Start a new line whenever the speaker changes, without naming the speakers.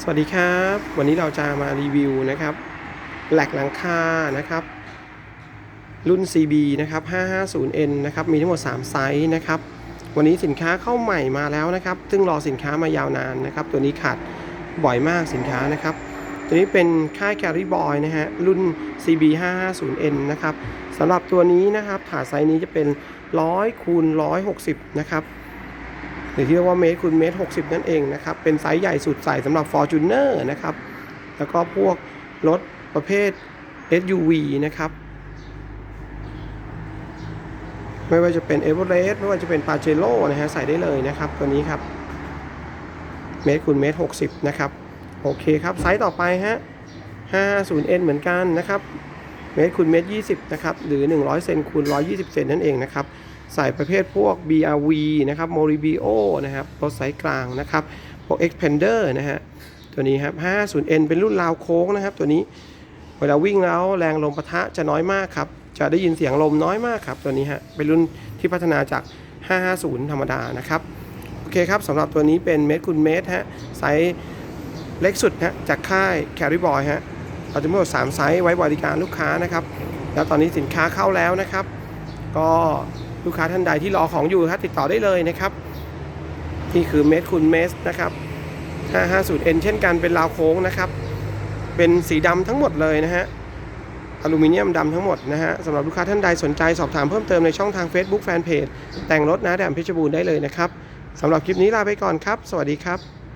สวัสดีครับ วันนี้เราจะมารีวิวนะครับแหลกหลังคานะครับ รุ่น CB นะครับ 550N นะครับมีทั้งหมด 3 ไซส์นะครับ วันนี้สินค้าเข้าใหม่มาแล้วนะครับ ซึ่งรอสินค้ามายาวนานนะครับ ตัวนี้ขาดบ่อยมากสินค้านะครับ ตัวนี้เป็นค่าย Carry Boy นะฮะรุ่น CB 550N นะครับสำหรับตัวนี้นะครับถาดไซส์นี้จะเป็น 100คูณ160 นะครับ หรือที่เรียกว่าเมตรคูณเมตร60นั่นเองนะครับ เป็นไซส์ใหญ่สุดใส่สำหรับ Fortuner นะครับ แล้วก็พวกรถประเภท SUV นะครับ ไม่ว่าจะเป็น e v e r e s t ไม่ว่าจะเป็น p a j e r o นะฮะใส่ได้เลยนะครับ ตัวนี้ครับ เมตรคูณเมตร60นะครับ โอเคครับ ไซส์ต่อไปฮะ 50N เหมือนกันนะครับ เมตรคูณเมตร20 นะครับ หรือ 100 เซนคูณ120 เซนนั่นเองนะครับ ใส่ประเภทพวก BRV นะครับ Moribio นะครับ รถไซส์กลางนะครับ พวก Expander นะฮะ ตัวนี้ครับ 50N เป็นรุ่นราวโค้งนะครับ ตัวนี้ เวลาวิ่งแล้วแรงลมปะทะจะน้อยมากครับ จะได้ยินเสียงลมน้อยมากครับ ตัวนี้ฮะ เป็นรุ่นที่พัฒนาจาก 550 ธรรมดานะครับ โอเคครับสำหรับตัวนี้เป็นเมตรคูณเมตรฮะ ไซส์เล็กสุดฮะ จากค่าย Carry Boy ฮะ เราจะมีหมด3ไซส์ไว้บริการลูกค้านะครับ แล้วตอนนี้สินค้าเข้าแล้วนะครับ ก็ ลูกค้าท่านใดที่รอของอยู่ครับติดต่อได้เลยนะครับนี่คือเมตรคูณเมตรนะครับ 550N เช่นกันเป็นราวโค้งนะครับ เป็นสีดำทั้งหมดเลยนะฮะอลูมิเนียมดำทั้งหมดนะฮะสำหรับลูกค้าท่านใดสนใจสอบถามเพิ่มเติมในช่องทาง Facebook Fanpage แต่งรถนะแดมเพชรบูรณ์ได้เลยนะครับสำหรับคลิปนี้ลาไปก่อนครับ สวัสดีครับ